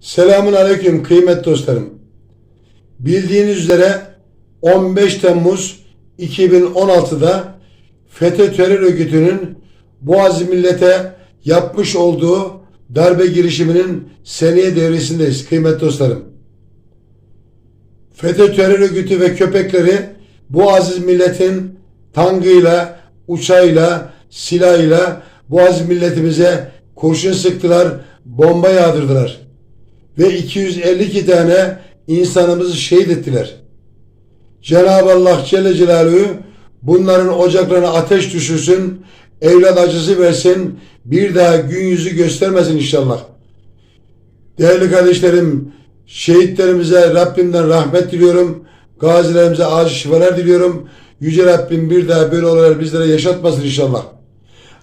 Selamun Aleyküm kıymetli dostlarım. Bildiğiniz üzere 15 Temmuz 2016'da FETÖ terör örgütünün Boğaz millete yapmış olduğu darbe girişiminin seneye devresindeyiz kıymetli dostlarım. FETÖ terör örgütü ve köpekleri bu aziz milletin tankıyla, uçağıyla, silahıyla bu aziz milletimize kurşun sıktılar, bomba yağdırdılar. Ve 252 tane insanımızı şehit ettiler. Cenab-ı Allah Celle Celaluhu bunların ocaklarına ateş düşürsün, evlat acısı versin, bir daha gün yüzü göstermesin inşallah. Değerli kardeşlerim, şehitlerimize Rabbimden rahmet diliyorum. Gazilerimize acil şifalar diliyorum. Yüce Rabbim bir daha böyle olaylar bizlere yaşatmasın inşallah.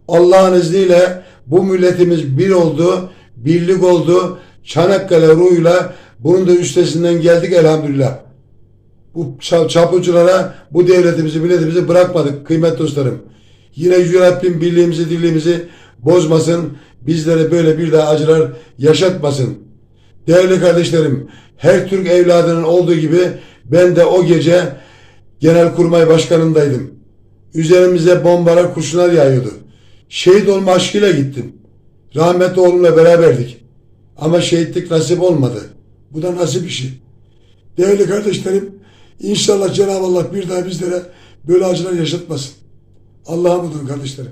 Allah'ın izniyle bu milletimiz bir oldu, birlik oldu. Çanakkale ruhuyla bunun da üstesinden geldik elhamdülillah. Bu ça- çapulculara bu devletimizi, milletimizi bırakmadık kıymetli dostlarım. Yine Yüce Rabbim birliğimizi, dirliğimizi bozmasın. Bizlere böyle bir daha acılar yaşatmasın. Değerli kardeşlerim, her Türk evladının olduğu gibi ben de o gece Genelkurmay Başkanı'ndaydım. Üzerimize bombalar, kurşunlar yağıyordu. Şehit olma aşkıyla gittim. Rahmetli oğlumla beraberdik. Ama şehitlik nasip olmadı. Bu da nasip işi. Değerli kardeşlerim, inşallah Cenab-ı Allah bir daha bizlere böyle acılar yaşatmasın. Allah'a olun kardeşlerim.